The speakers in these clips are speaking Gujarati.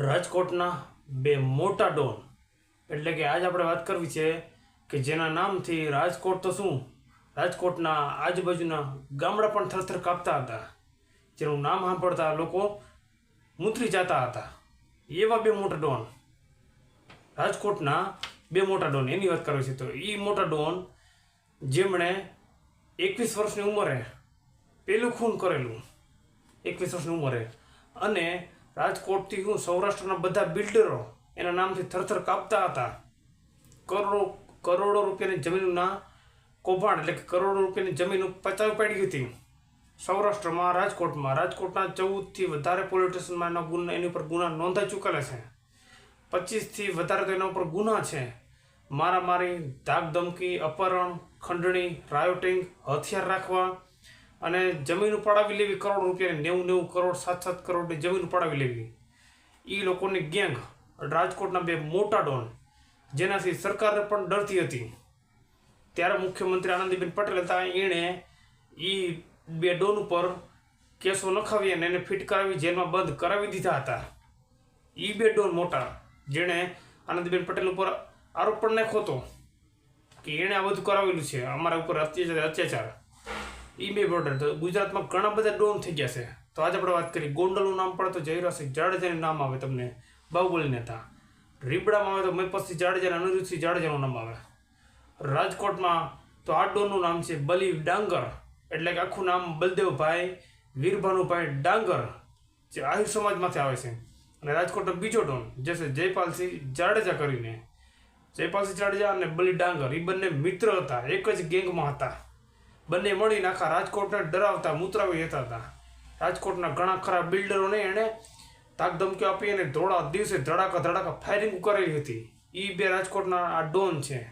રાજકોટના બે મોટા ડોન એટલે કે આજ આપણે વાત કરવી છે કે જેના નામથી રાજકોટ તો શું? રાજકોટના આજુબાજુના ગામડા પણ થરથર કાપતા હતા. જેનું નામ સાંભળતા લોકો મૂતરી જતા હતા. એવા બે મોટા ડોન રાજકોટના બે મોટા ડોન એની વાત કરવી છે તો એ મોટા ડોન જેમણે એકવીસ વર્ષની ઉંમરે પેલું ખૂન કરેલું. એકવીસ વર્ષની ઉંમરે. અને રાજકોટથી હું સૌરાષ્ટ્રના બધા બિલ્ડરો એના નામથી થરથર કાપતા હતા. કરોડો કરોડો રૂપિયાની જમીનના કૌભાંડ, એટલે કે કરોડો રૂપિયાની જમીન પચાવી પાડી હતી. સૌરાષ્ટ્રમાં, રાજકોટમાં, રાજકોટના ચૌદથી વધારે પોલીસ એના ગુના, એની ઉપર ગુના નોંધાઈ ચૂકેલા છે. પચીસથી વધારે તો એના ઉપર ગુના છે. મારામારી ધાક ધમકી અપહરણ, ખંડણી રાયોટિંગ હથિયાર રાખવા અને જમીન ઉપાડાવી લેવી કરોડ રૂપિયાની, નેવું નેવું કરોડ, સાત સાત કરોડની જમીન ઉપાડાવી લેવી. એ લોકોની ગેંગ, રાજકોટના બે મોટા ડોન, જેનાથી સરકારને પણ ડરતી હતી. ત્યારે મુખ્યમંત્રી આનંદીબેન પટેલ હતા, એણે એ બે ડોન ઉપર કેસો નખાવી અને એને ફિટ કરાવી, જેલમાં બંધ કરાવી દીધા હતા. એ બે ડોન મોટા, જેણે આનંદીબેન પટેલ ઉપર આરોપ પણ નાખ્યો હતો કે એણે આ બધું કરાવેલું છે. અમારા ઉપર અત્યાચાર અત્યાચાર. એ બે બોર્ડર તો ગુજરાતમાં ઘણા બધા ડોન થઈ ગયા છે. તો આજે આપણે વાત કરીએ ગોંડલનું નામ પડે તો જયરાસિંહ જાડેજાનું નામ આવે તમને, બાહુબલી નેતા. રીબડામાં આવે તો મયપતસિંહ જાડેજા અને અનિરુદ્ધસિંહ જાડેજાનું નામ આવે. રાજકોટમાં તો આ ડોનનું નામ છે બલી ડાંગર. એટલે કે આખું નામ બલદેવભાઈ વીરભાનુભાઈ ડાંગર જે આહિર સમાજમાંથી આવે છે. અને રાજકોટનો બીજો ડોન જે છે જયપાલસિંહ જાડેજા કરીને. જયપાલસિંહ જાડેજા અને બલી ડાંગર એ બંને મિત્ર હતા, એક જ ગેંગમાં હતા. બંને મળીને આખા રાજકોટને ડરાવતા, મૂતરાવી જતા હતા. રાજકોટના ઘણા ખરા બિલ્ડરોને એણે તાક ધમકીઓ આપી અને ધોળા દિવસે ધડાકા ધડાકા ફાયરિંગ કરેલી હતી. એ બે રાજકોટના આ ડોન છે.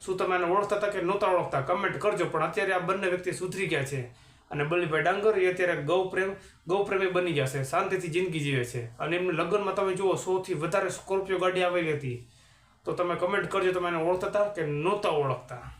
શું તમે એને ઓળખતા હતા કે નહોતા ઓળખતા? કમેન્ટ કરજો, પણ અત્યારે આ બંને વ્યક્તિ સુધરી ગયા છે. અને બલીભાઈ ડાંગર એ અત્યારે ગૌપ્રેમ, ગૌપ્રેમી બની ગયા છે. શાંતિથી જિંદગી જીવે છે. અને એમને લગ્નમાં તમે જુઓ, સૌથી વધારે સ્કોર્પિયો ગાડી આવેલી હતી. તો તમે કમેન્ટ કરજો, તમે એને ઓળખતા હતા કે નહોતા ઓળખતા?